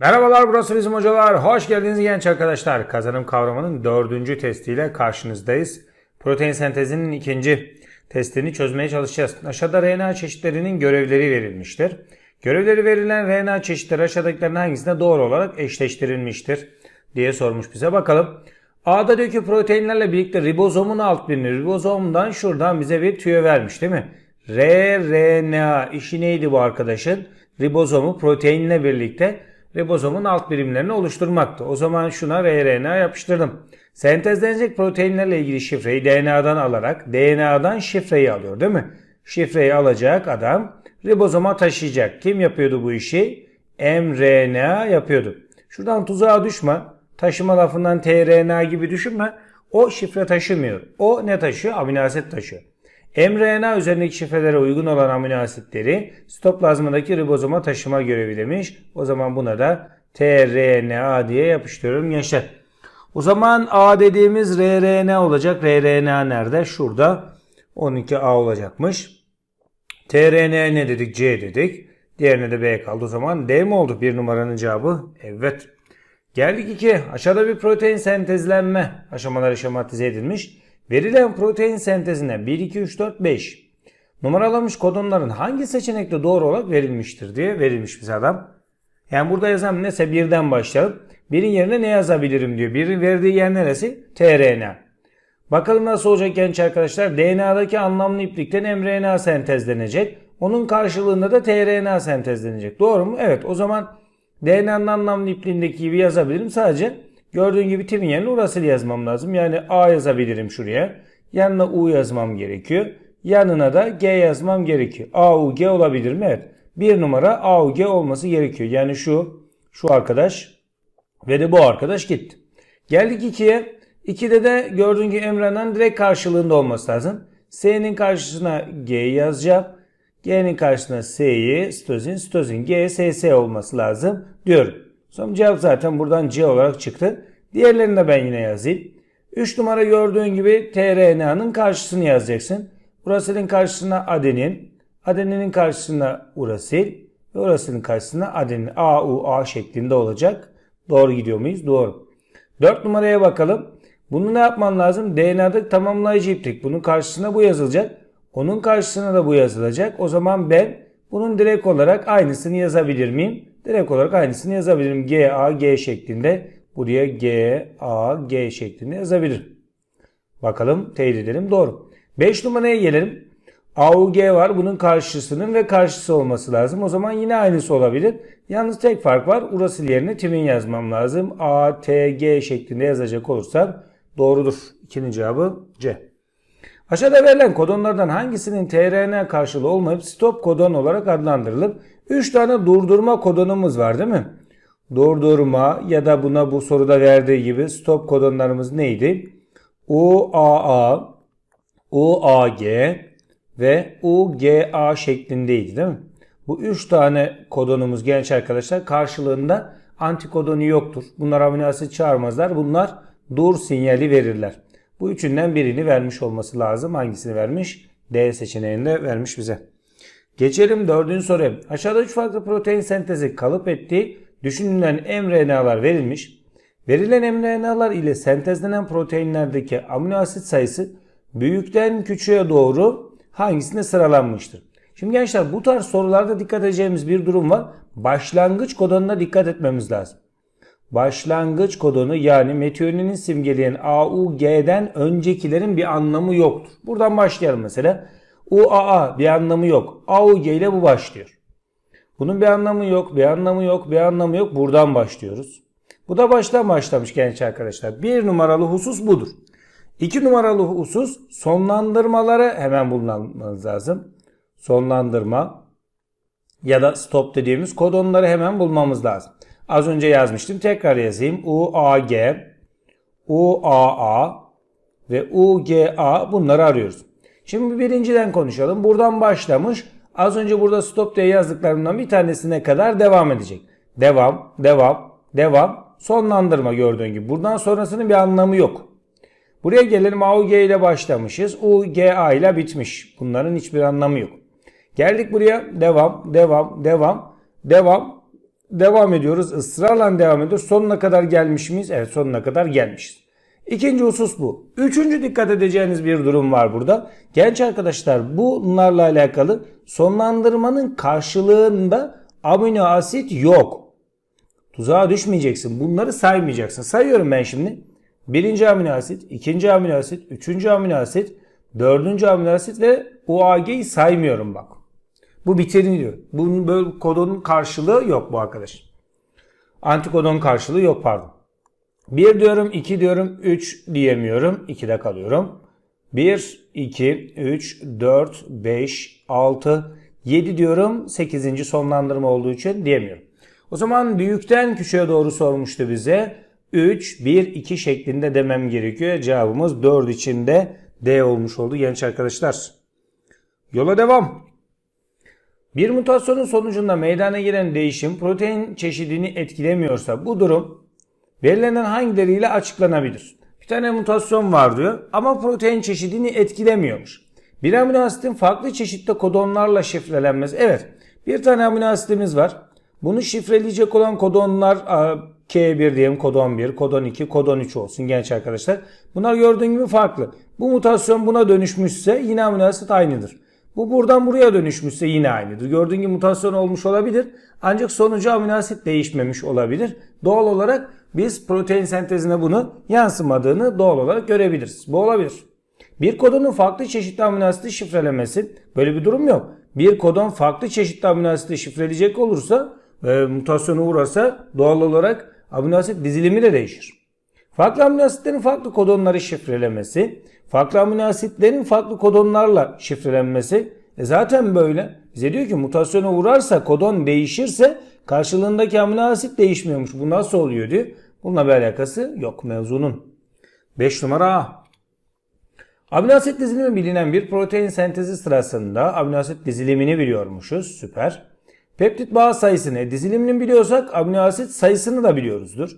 Merhabalar burası bizim hocalar. Hoş geldiniz genç arkadaşlar. Kazanım kavramının dördüncü testiyle karşınızdayız. Protein sentezinin ikinci testini çözmeye çalışacağız. Aşağıda RNA çeşitlerinin görevleri verilmiştir. Görevleri verilen RNA çeşitleri aşağıdakilerin hangisine doğru olarak eşleştirilmiştir diye sormuş bize. Bakalım. A'da diyor ki proteinlerle birlikte ribozomun alt birini ribozomdan şuradan bize bir tüyo vermiş değil mi? rRNA işi neydi bu arkadaşın? Ribozomu proteinle birlikte ribozomun alt birimlerini oluşturmaktı. O zaman şuna rRNA yapıştırdım. Sentezlenecek proteinlerle ilgili şifreyi DNA'dan alarak DNA'dan şifreyi alıyor değil mi? Şifreyi alacak adam ribozoma taşıyacak. Kim yapıyordu bu işi? mRNA yapıyordu. Şuradan tuzağa düşme. Taşıma lafından tRNA gibi düşünme. O şifre taşımıyor. O ne taşıyor? Amino asit taşıyor. mRNA üzerindeki şifrelere uygun olan amino asitleri sitoplazmadaki ribozoma taşıma görevi demiş. O zaman buna da tRNA diye yapıştırıyorum gençler. O zaman A dediğimiz rRNA olacak. rRNA nerede? Şurada. 12A olacakmış. tRNA ne dedik? C dedik. Diğerine de B kaldı. O zaman D mi oldu? Bir numaranın cevabı evet. Geldik 2. Aşağıda bir protein sentezlenme aşamaları şematize edilmiş. Verilen protein sentezine 1, 2, 3, 4, 5 numaralanmış kodonların hangi seçenekte doğru olarak verilmiştir diye verilmiş bize adam. Yani burada yazan neyse birden başlayalım. Birin yerine ne yazabilirim diyor. Birin verdiği yer neresi? tRNA. Bakalım nasıl olacak genç arkadaşlar. DNA'daki anlamlı iplikten mRNA sentezlenecek. Onun karşılığında da tRNA sentezlenecek. Doğru mu? Evet. O zaman DNA'nın anlamlı ipliğindeki gibi yazabilirim. Sadece gördüğün gibi timin yerine urasil yazmam lazım. Yani A yazabilirim şuraya. Yanına U yazmam gerekiyor. Yanına da G yazmam gerekiyor. A, U, G olabilir mi? Evet. Bir numara A, U, G olması gerekiyor. Yani şu, şu arkadaş ve de bu arkadaş gitti. Geldik 2'ye. 2'de de gördüğün gibi Emre'nin direkt karşılığında olması lazım. S'nin karşısına G'yi yazacağım. G'nin karşısına S'yi, sitozin, sitozin, G, S, S olması lazım diyorum. Son cevap zaten buradan C olarak çıktı. Diğerlerini de ben yine yazayım. 3 numara gördüğün gibi tRNA'nın karşısını yazacaksın. Urasilin karşısına adenin, adeninin karşısına urasil ve urasilin karşısına adenin. A, U, A şeklinde olacak. Doğru gidiyor muyuz? Doğru. 4 numaraya bakalım. Bunu ne yapman lazım? DNA'da tamamlayıcı iplik. Bunun karşısına bu yazılacak. Onun karşısına da bu yazılacak. O zaman ben bunun direkt olarak aynısını yazabilir miyim? Direkt olarak aynısını yazabilirim. G, A, G şeklinde. Buraya G, A, G şeklinde yazabilirim. Bakalım teyit edelim. Doğru. 5 numaraya gelelim. A, U, G var. Bunun karşısının ve karşısı olması lazım. O zaman yine aynısı olabilir. Yalnız tek fark var. Urasil yerine timin yazmam lazım. A, T, G şeklinde yazacak olursam doğrudur. İkinin cevabı C. Aşağıda verilen kodonlardan hangisinin tRNA karşılığı olmayıp stop kodon olarak adlandırılır? 3 tane durdurma kodonumuz var değil mi? Durdurma ya da buna bu soruda verdiği gibi stop kodonlarımız neydi? UAA, UAG ve UGA şeklindeydi değil mi? Bu 3 tane kodonumuz genç arkadaşlar karşılığında antikodonu yoktur. Bunlar amino asit çağırmazlar. Bunlar dur sinyali verirler. Bu üçünden birini vermiş olması lazım. Hangisini vermiş? D seçeneğinde vermiş bize. Geçelim dördüncü soruya. Aşağıda üç farklı protein sentezi kalıp ettiği düşünülen mRNA'lar verilmiş. Verilen mRNA'lar ile sentezlenen proteinlerdeki amino asit sayısı büyükten küçüğe doğru hangisine sıralanmıştır? Şimdi gençler bu tarz sorularda dikkat edeceğimiz bir durum var. Başlangıç kodonuna dikkat etmemiz lazım başlangıç kodonu yani metioninin simgeleyen AUG'den öncekilerin bir anlamı yoktur. Buradan başlayalım mesela. UAA bir anlamı yok. AUG ile bu başlıyor. Bunun bir anlamı yok, bir anlamı yok, bir anlamı yok. Buradan başlıyoruz. Bu da baştan başlamış genç arkadaşlar. Bir numaralı husus budur. İki numaralı husus sonlandırmaları hemen bulmanız lazım. Sonlandırma ya da stop dediğimiz kodonları hemen bulmamız lazım. Az önce yazmıştım. Tekrar yazayım. UAG, UAA ve UGA bunları arıyoruz. Şimdi birinciden konuşalım. Buradan başlamış. Az önce burada stop diye yazdıklarımdan bir tanesine kadar devam edecek. Devam, devam, devam. Sonlandırma gördüğün gibi. Buradan sonrasının bir anlamı yok. Buraya gelelim AUG ile başlamışız. UGA ile bitmiş. Bunların hiçbir anlamı yok. Geldik buraya. Devam, devam, devam, devam. devam ediyoruz. Israrla devam ediyoruz. Sonuna kadar gelmiş miyiz? Evet sonuna kadar gelmişiz. İkinci husus bu. Üçüncü dikkat edeceğiniz bir durum var burada. Genç arkadaşlar bunlarla alakalı sonlandırmanın karşılığında amino asit yok. Tuzağa düşmeyeceksin. Bunları saymayacaksın. Sayıyorum ben şimdi. Birinci amino asit, ikinci amino asit, üçüncü amino asit, dördüncü amino asit ve UAG'yi saymıyorum bak. Bu bitiriliyor. Bunun böyle kodonun karşılığı yok bu arkadaş. Antikodon karşılığı yok pardon. 1 diyorum, 2 diyorum, 3 diyemiyorum. 2'de kalıyorum. 1, 2, 3, 4, 5, 6, 7 diyorum. 8. sonlandırma olduğu için diyemiyorum. O zaman büyükten küçüğe doğru sormuştu bize. 3, 1, 2 şeklinde demem gerekiyor. Cevabımız 4 içinde D olmuş oldu genç arkadaşlar. Yola devam. Bir mutasyonun sonucunda meydana gelen değişim protein çeşidini etkilemiyorsa bu durum verilenen hangileriyle açıklanabilir? Bir tane mutasyon var diyor ama protein çeşidini etkilemiyormuş. Bir amino asitin farklı çeşitli kodonlarla şifrelenmesi. Evet bir tane amino asitimiz var. Bunu şifreleyecek olan kodonlar K1 diyelim kodon 1, kodon 2, kodon 3 olsun genç arkadaşlar. Bunlar gördüğün gibi farklı. Bu mutasyon buna dönüşmüşse yine amino asit aynıdır. Bu buradan buraya dönüşmüşse yine aynıdır. Gördüğün gibi mutasyon olmuş olabilir. Ancak sonucu amino asit değişmemiş olabilir. Doğal olarak biz protein sentezine bunu yansımadığını doğal olarak görebiliriz. Bu olabilir. Bir kodonun farklı çeşitli amino asiti şifrelemesi böyle bir durum yok. Bir kodon farklı çeşitli amino asiti şifreleyecek olursa ve mutasyona uğrarsa doğal olarak amino asit dizilimi de değişir. Farklı amino asitlerin farklı kodonları şifrelemesi, farklı amino asitlerin farklı kodonlarla şifrelenmesi e zaten böyle. Bize diyor ki mutasyona uğrarsa kodon değişirse karşılığındaki amino asit değişmiyormuş. Bu nasıl oluyor diyor. Bununla bir alakası yok mevzunun. 5 numara A. Amino asit dizilimi bilinen bir protein sentezi sırasında amino asit dizilimini biliyormuşuz. Süper. Peptit bağ sayısını dizilimini biliyorsak amino asit sayısını da biliyoruzdur.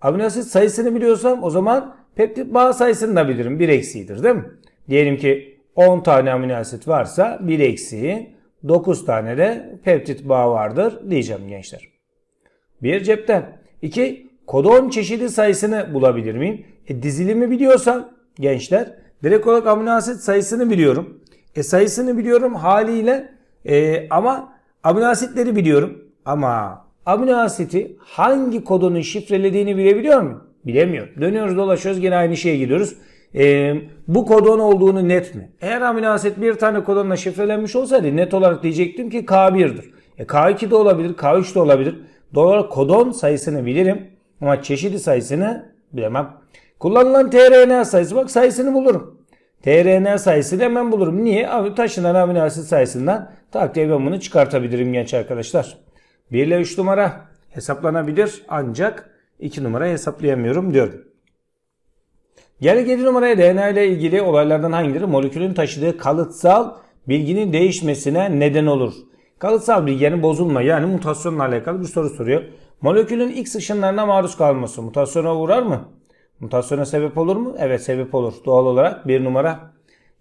Amino asit sayısını biliyorsam o zaman peptit bağ sayısını da bilirim. 1 eksiğidir değil mi? Diyelim ki 10 tane amino asit varsa 1 eksiği 9 tane de peptit bağ vardır diyeceğim gençler. Bir cepten. 2. Kodon çeşidi sayısını bulabilir miyim? E, dizilimi biliyorsam gençler direkt olarak amino asit sayısını biliyorum. E sayısını biliyorum haliyle e, ama amino asitleri biliyorum. Ama amino asiti hangi kodonun şifrelediğini bilebiliyor muyum? Bilemiyorum. Dönüyoruz dolaşıyoruz gene aynı şeye gidiyoruz. Ee, bu kodon olduğunu net mi? Eğer amino asit bir tane kodonla şifrelenmiş olsaydı net olarak diyecektim ki K1'dir. E, K2 de olabilir, K3 de olabilir. Doğal olarak kodon sayısını bilirim ama çeşidi sayısını bilemem. Kullanılan tRNA sayısı bak sayısını bulurum. tRNA sayısını hemen bulurum. Niye? Taşınan amino asit sayısından tak ben bunu çıkartabilirim genç arkadaşlar. 1 ile 3 numara hesaplanabilir ancak 2 numara hesaplayamıyorum diyorum. Gel 7 numaraya DNA ile ilgili olaylardan hangileri molekülün taşıdığı kalıtsal bilginin değişmesine neden olur? Kalıtsal bilginin bozulma yani mutasyonla alakalı bir soru soruyor. Molekülün X ışınlarına maruz kalması mutasyona uğrar mı? Mutasyona sebep olur mu? Evet sebep olur. Doğal olarak bir numara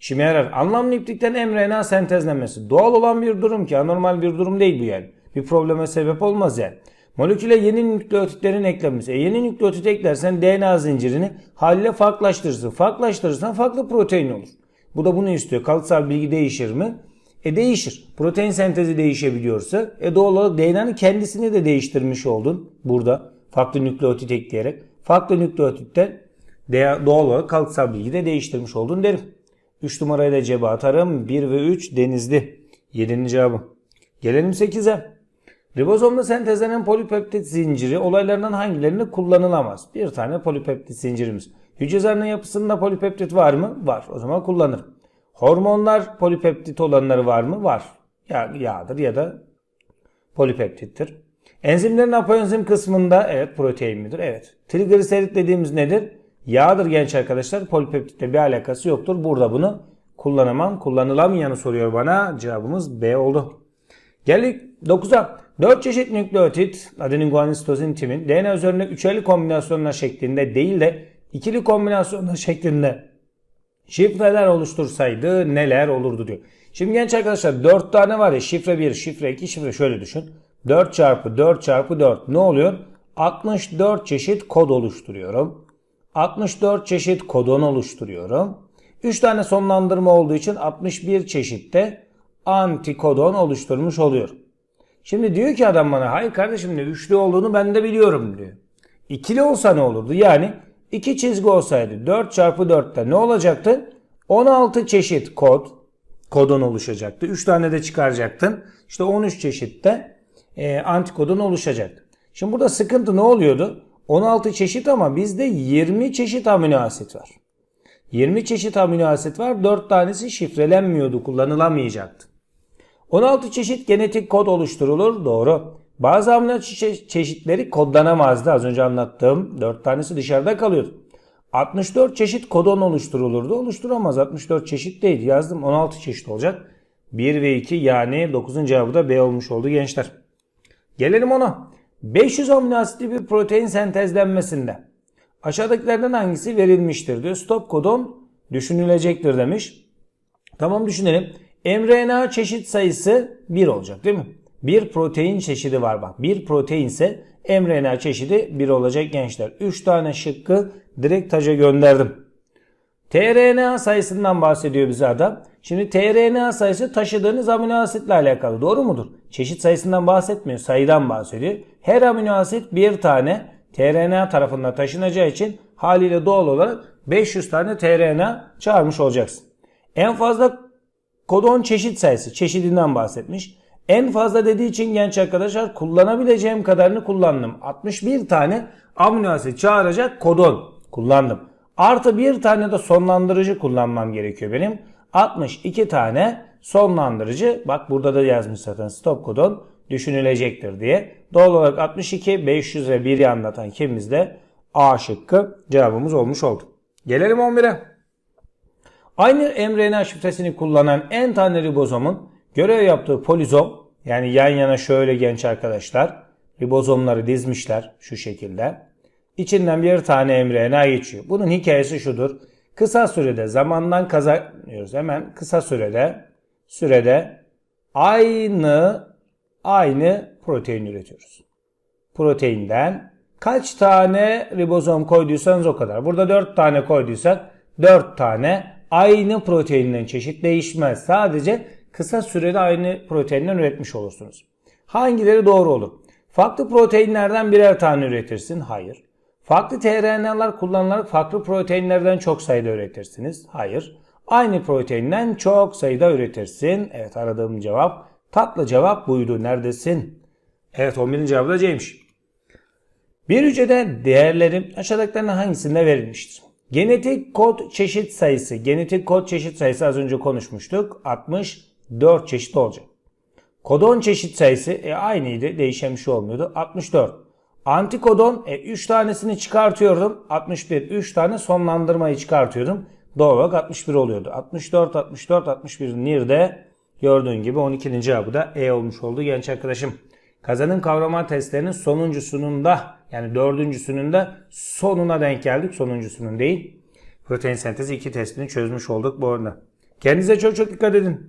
işime yarar. Anlamlı iplikten mRNA sentezlenmesi. Doğal olan bir durum ki anormal bir durum değil bu yani. Bir probleme sebep olmaz yani. Moleküle yeni nükleotitlerin eklenmesi. E yeni nükleotit eklersen DNA zincirini haliyle farklılaştırırsın. Farklılaştırırsan farklı protein olur. Bu da bunu istiyor. Kalıtsal bilgi değişir mi? E değişir. Protein sentezi değişebiliyorsa e doğal olarak DNA'nın kendisini de değiştirmiş oldun burada. Farklı nükleotit ekleyerek. Farklı nükleotitten doğal olarak kalıtsal bilgi de değiştirmiş oldun derim. 3 numarayla cebe atarım. 1 ve 3 denizli. 7. cevabı. Gelelim 8'e. Ribozomda sentezlenen polipeptit zinciri olaylarından hangilerinde kullanılamaz? Bir tane polipeptit zincirimiz. Hücre zarının yapısında polipeptit var mı? Var. O zaman kullanırım. Hormonlar polipeptit olanları var mı? Var. Ya, yağdır ya da polipeptittir. Enzimlerin apoenzim kısmında evet protein midir? Evet. Trigliserit dediğimiz nedir? Yağdır genç arkadaşlar. Polipeptitle bir alakası yoktur. Burada bunu kullanamam. Kullanılamayanı soruyor bana. Cevabımız B oldu. Geldik 9'a. 4 çeşit nükleotit adenin guanin sitozin timin DNA üzerinde üçerli kombinasyonlar şeklinde değil de ikili kombinasyonlar şeklinde şifreler oluştursaydı neler olurdu diyor. Şimdi genç arkadaşlar 4 tane var ya şifre 1, şifre 2, şifre şöyle düşün. 4 çarpı 4 çarpı 4 ne oluyor? 64 çeşit kod oluşturuyorum. 64 çeşit kodon oluşturuyorum. 3 tane sonlandırma olduğu için 61 çeşitte antikodon oluşturmuş oluyorum. Şimdi diyor ki adam bana hayır kardeşim ne üçlü olduğunu ben de biliyorum diyor. İkili olsa ne olurdu? Yani iki çizgi olsaydı 4 çarpı 4'te ne olacaktı? 16 çeşit kod kodon oluşacaktı. 3 tane de çıkaracaktın. İşte 13 çeşitte e, antikodon oluşacaktı. Şimdi burada sıkıntı ne oluyordu? 16 çeşit ama bizde 20 çeşit amino asit var. 20 çeşit amino asit var. 4 tanesi şifrelenmiyordu, kullanılamayacaktı. 16 çeşit genetik kod oluşturulur. Doğru. Bazı amino çe- çeşitleri kodlanamazdı. Az önce anlattığım 4 tanesi dışarıda kalıyordu. 64 çeşit kodon oluşturulurdu. Oluşturamaz. 64 çeşit değil. Yazdım 16 çeşit olacak. 1 ve 2 yani 9'un cevabı da B olmuş oldu gençler. Gelelim ona. 500 amino asitli bir protein sentezlenmesinde aşağıdakilerden hangisi verilmiştir diyor. Stop kodon düşünülecektir demiş. Tamam düşünelim. mRNA çeşit sayısı 1 olacak değil mi? Bir protein çeşidi var bak. Bir protein ise mRNA çeşidi 1 olacak gençler. 3 tane şıkkı direkt taca gönderdim. tRNA sayısından bahsediyor bize adam. Şimdi tRNA sayısı taşıdığınız amino asitle alakalı. Doğru mudur? Çeşit sayısından bahsetmiyor. Sayıdan bahsediyor. Her amino asit bir tane tRNA tarafından taşınacağı için haliyle doğal olarak 500 tane tRNA çağırmış olacaksın. En fazla kodon çeşit sayısı çeşidinden bahsetmiş. En fazla dediği için genç arkadaşlar kullanabileceğim kadarını kullandım. 61 tane amino asit çağıracak kodon kullandım. Artı bir tane de sonlandırıcı kullanmam gerekiyor benim. 62 tane sonlandırıcı bak burada da yazmış zaten stop kodon düşünülecektir diye. Doğal olarak 62, 500 ve 1'i anlatan kimimiz de A şıkkı cevabımız olmuş oldu. Gelelim 11'e. Aynı mRNA şifresini kullanan en tane ribozomun görev yaptığı polizom yani yan yana şöyle genç arkadaşlar ribozomları dizmişler şu şekilde. İçinden bir tane mRNA geçiyor. Bunun hikayesi şudur. Kısa sürede zamandan kazanıyoruz. Hemen kısa sürede sürede aynı aynı protein üretiyoruz. Proteinden kaç tane ribozom koyduysanız o kadar. Burada 4 tane koyduysak 4 tane aynı proteinden çeşit değişmez. Sadece kısa sürede aynı proteinden üretmiş olursunuz. Hangileri doğru olur? Farklı proteinlerden birer tane üretirsin. Hayır. Farklı tRNA'lar kullanılarak farklı proteinlerden çok sayıda üretirsiniz. Hayır. Aynı proteinden çok sayıda üretirsin. Evet aradığım cevap. Tatlı cevap buydu. Neredesin? Evet 11. cevabı da C'ymiş. Bir hücrede değerlerin aşağıdakilerden hangisinde verilmiştir? Genetik kod çeşit sayısı. Genetik kod çeşit sayısı az önce konuşmuştuk. 64 çeşit olacak. Kodon çeşit sayısı e, aynıydı. Değişen bir şey olmuyordu. 64. Antikodon e, 3 tanesini çıkartıyordum. 61. 3 tane sonlandırmayı çıkartıyordum. Doğal olarak 61 oluyordu. 64, 64, 61 Nir'de gördüğün gibi 12. cevabı da E olmuş oldu genç arkadaşım. Kazanım kavrama testlerinin sonuncusunun da yani dördüncüsünün de sonuna denk geldik. Sonuncusunun değil. Protein sentezi 2 testini çözmüş olduk bu arada. Kendinize çok çok dikkat edin.